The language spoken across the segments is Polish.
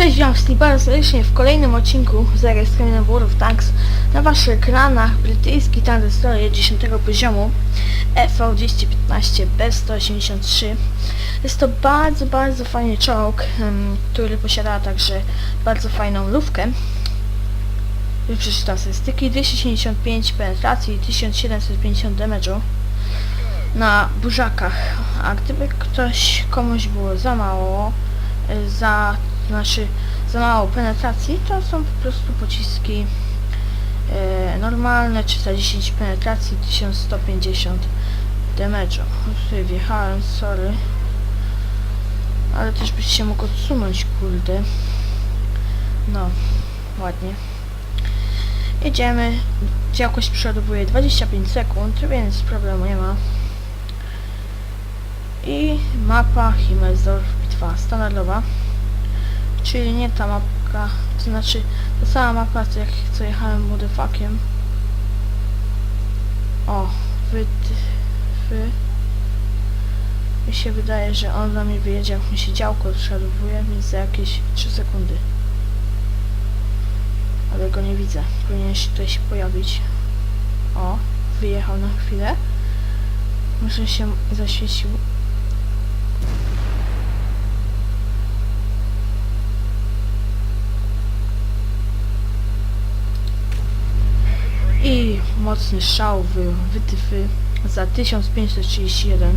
Cześć, witam bardzo serdecznie w kolejnym odcinku zarejestrowanym World of Tanks. Na waszych ekranach brytyjski tank destroyer 10 poziomu EV215 B183 Jest to bardzo, bardzo fajny czołg, który posiada także bardzo fajną lufkę. Już przeczytam statystyki. 275 penetracji i 1750 damage'u na burzakach, a gdyby ktoś komuś było za mało y, za znaczy za mało penetracji, to są po prostu pociski e, normalne, 310 penetracji, 1150 damage'u. Tutaj wjechałem, sorry. Ale też byś się mógł odsunąć, kurde. No, ładnie. Jedziemy. Jakość przeładowuje 25 sekund, więc problemu nie ma. I mapa Himmelsdorf bitwa standardowa. Czyli nie ta mapka, to znaczy ta sama mapa, jak co jechałem młodyfakiem. O, wy, wy. Mi się wydaje, że on za mnie wyjedzie, jak mi się działko odszadowuje, więc za jakieś 3 sekundy. Ale go nie widzę. Powinien się tutaj się pojawić. O, wyjechał na chwilę. Może się zaświecił. I mocny szał wy, wytyfy za 1531.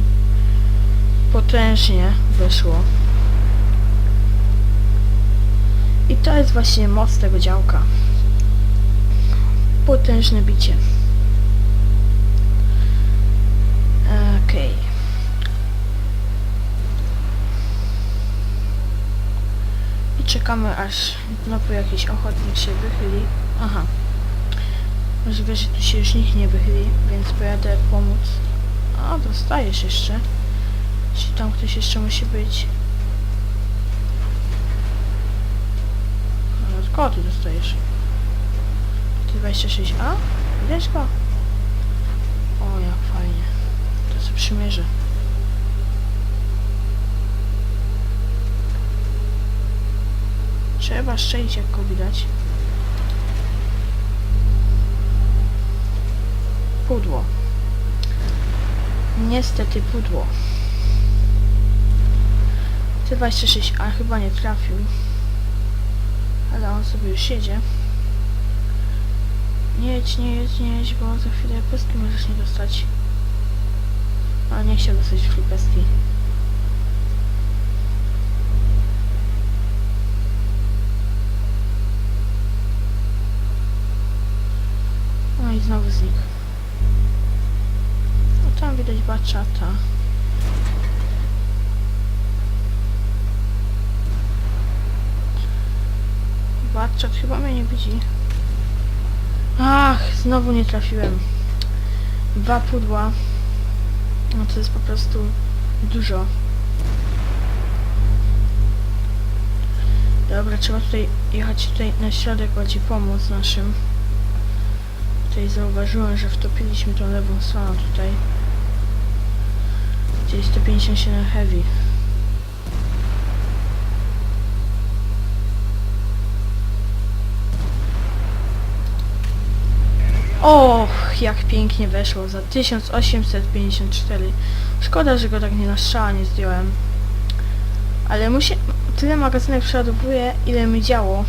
Potężnie weszło. I to jest właśnie moc tego działka. Potężne bicie. Okej. I czekamy aż znowu jakiś ochotnik się wychyli. Aha. Możliwe, że tu się już nikt nie wychyli, więc pojadę pomóc. A, dostajesz jeszcze. Czy tam ktoś jeszcze musi być? No, kogo ty dostajesz? Ty 26A? Widać go? O, jak fajnie. To sobie przymierzę. Trzeba strzelić, jak go widać. Pudło. Niestety pudło. T26, a chyba nie trafił. Ale on sobie już jedzie. Nie jedź, nie jedź, nie jedź, bo za chwilę pestki możesz nie dostać. Ale nie chciał dostać free pestki. No i znowu znikł. Tam widać baczata. Baczat chyba mnie nie widzi. Ach, znowu nie trafiłem. Dwa pudła. No to jest po prostu dużo. Dobra, trzeba tutaj jechać tutaj na środek bardziej pomóc naszym. Tutaj zauważyłem, że wtopiliśmy tą lewą stroną tutaj. Gdzie jest 157 heavy. Och, jak pięknie weszło za 1854. Szkoda, że go tak nie na strzała nie zdjąłem. Ale musi... Tyle magazynek przeładowuje, ile mi działo.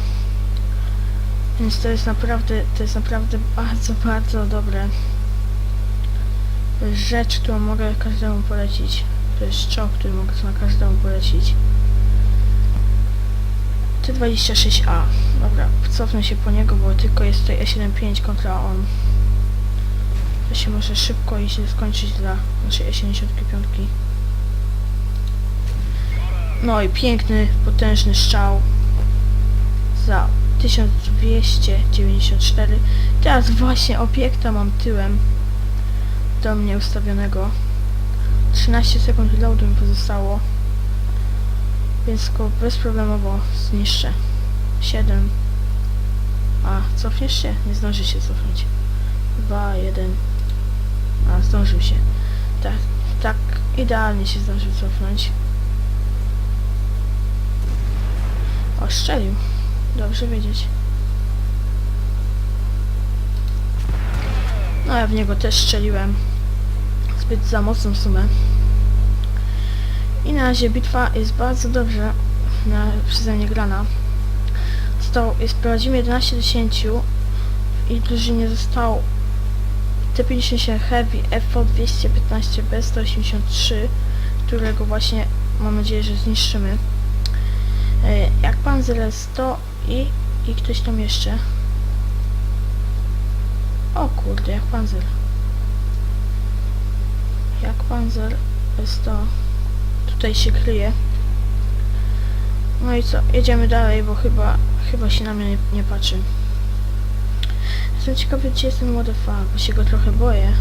Więc to jest naprawdę, to jest naprawdę bardzo, bardzo dobre. Rzecz, którą mogę każdemu polecić. To jest czołg, który mogę na każdemu polecić. T26A. Dobra, cofnę się po niego, bo tylko jest tutaj E75 kontra on. To się może szybko i się skończyć dla naszej E75. No i piękny, potężny strzał za 1294. Teraz właśnie obiekta mam tyłem do mnie ustawionego. 13 sekund loadu mi pozostało. Więc go bezproblemowo zniszczę. 7. A, cofniesz się? Nie zdąży się cofnąć. 2, 1. A, zdążył się. Tak, tak, idealnie się zdążył cofnąć. O, strzelił. Dobrze wiedzieć. No ja w niego też strzeliłem. Zbyt za mocną sumę. I na razie bitwa jest bardzo dobrze na, przeze mnie grana. Został, jest, prowadzimy 11 do 10 i drużynie został T57 Heavy FO 215 B183, którego właśnie mam nadzieję, że zniszczymy. E, Jak Panzer 100 i, i ktoś tam jeszcze. O kurde, jak Panzer. Jak Panzer 100 tutaj się kryje. No i co, jedziemy dalej, bo chyba, chyba się na mnie nie, nie patrzy. Jestem ciekawy, gdzie jest ten młody fuck, bo się go trochę boję.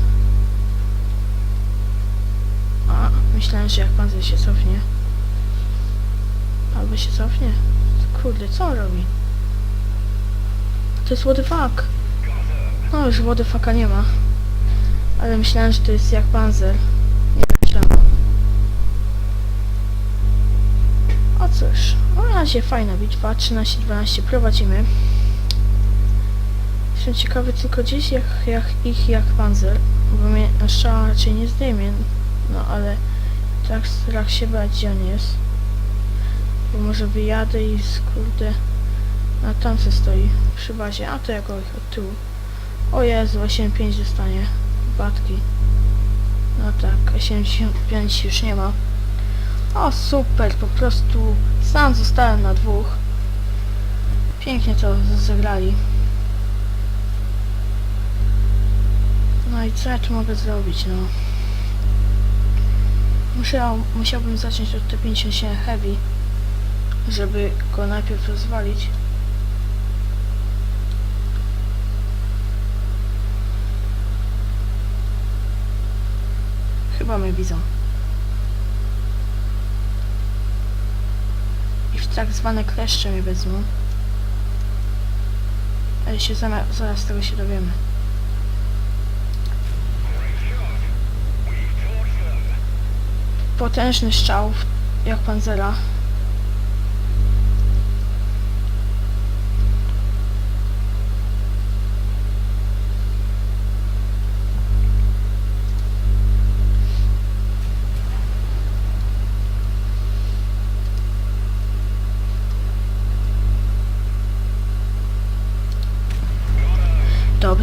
A, myślałem, że jak Panzer się cofnie. Albo się cofnie. Kurde, co on robi? To jest what the fuck. No już the fucka nie ma. Ale myślałem, że to jest jak Panzer. Nie czemu. O cóż, na razie fajna bitwa, 13-12 prowadzimy. Jestem ciekawy tylko gdzieś jak, jak ich jak Panzer, bo mnie strzała raczej nie zdejmie. No ale tak strach się bać gdzie on jest. Bo może wyjadę i skurde na tam se stoi przy bazie, a to jako ich od tyłu. O Jezu, 85 dostanie. Batki. No tak, 85 już nie ma. O super, po prostu sam zostałem na dwóch. Pięknie to zagrali. No i co ja tu mogę zrobić, no? Musiał, musiałbym zacząć od T57 Heavy, żeby go najpierw rozwalić. Chyba mnie widzą. I w tak zwane kleszcze mnie wezmą. Ale się zaraz, tego się dowiemy. Potężny strzał, jak panzera.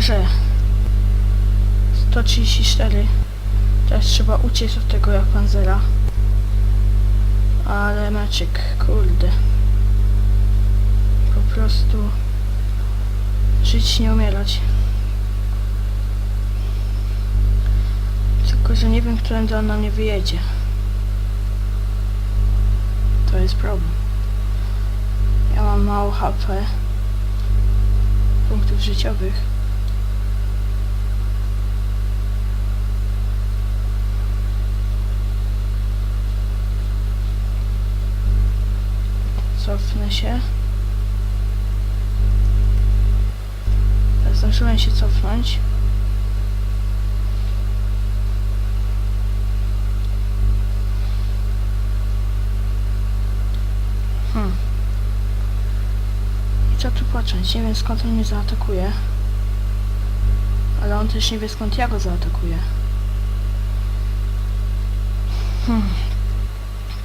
Dobrze. 134. Teraz trzeba uciec od tego jak panzera. Ale meczyk, kurde. Po prostu żyć, nie umierać. Tylko, że nie wiem, którędy on na mnie wyjedzie. To jest problem. Ja mam mało HP. Punktów życiowych. Cofnę się. Zdążyłem się cofnąć. Hmm. I co tu począć? Nie wiem skąd on mnie zaatakuje. Ale on też nie wie skąd ja go zaatakuję. Hmm.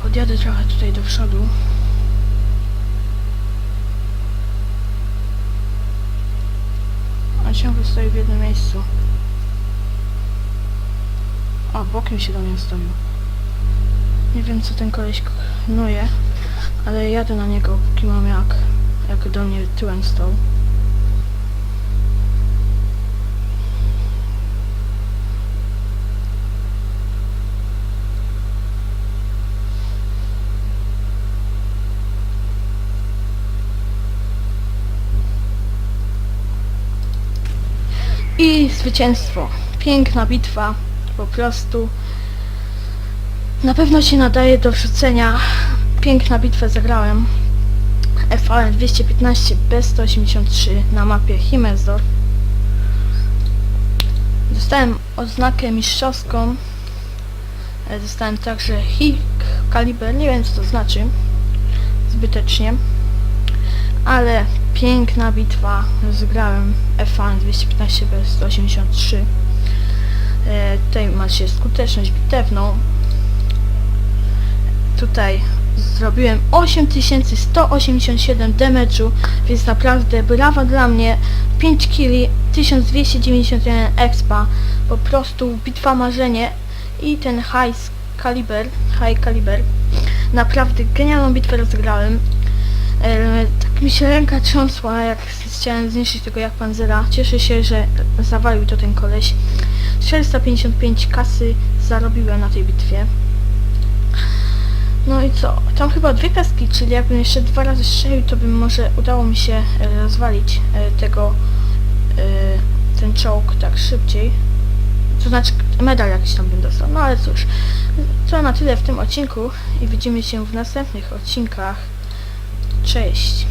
Podjadę trochę tutaj do przodu. On ciągle stoi w jednym miejscu. O, bokiem się do mnie stoił. Nie wiem co ten koleś knuje, ale jadę na niego póki mam jak. Jak do mnie tyłem stał. I zwycięstwo. Piękna bitwa. Po prostu. Na pewno się nadaje do wrzucenia. Piękna bitwę zagrałem. FAL 215 B183 na mapie Himmelsdorf. Dostałem odznakę mistrzowską. E, Dostałem także HIK kaliber, nie wiem co to znaczy. Zbytecznie. ale piękna bitwa, zgrałem F1 215 B183. E, tutaj macie skuteczność bitewną. Tutaj zrobiłem 8187 damage'u, więc naprawdę brawa dla mnie. 5 killi, 1291 expa, po prostu bitwa marzenie i ten high caliber, high caliber. Naprawdę genialną bitwę rozgrałem. Mi się ręka trząsła, jak chciałem zniszczyć tego jak panzera. Cieszę się, że zawalił to ten koleś. 455 kasy zarobiłem na tej bitwie. No i co? Tam chyba dwie kaski, czyli jakbym jeszcze dwa razy strzelił, to bym może udało mi się e, rozwalić e, tego, e, ten czołg tak szybciej. To znaczy medal jakiś tam bym dostał. No ale cóż, to na tyle w tym odcinku i widzimy się w następnych odcinkach. Cześć!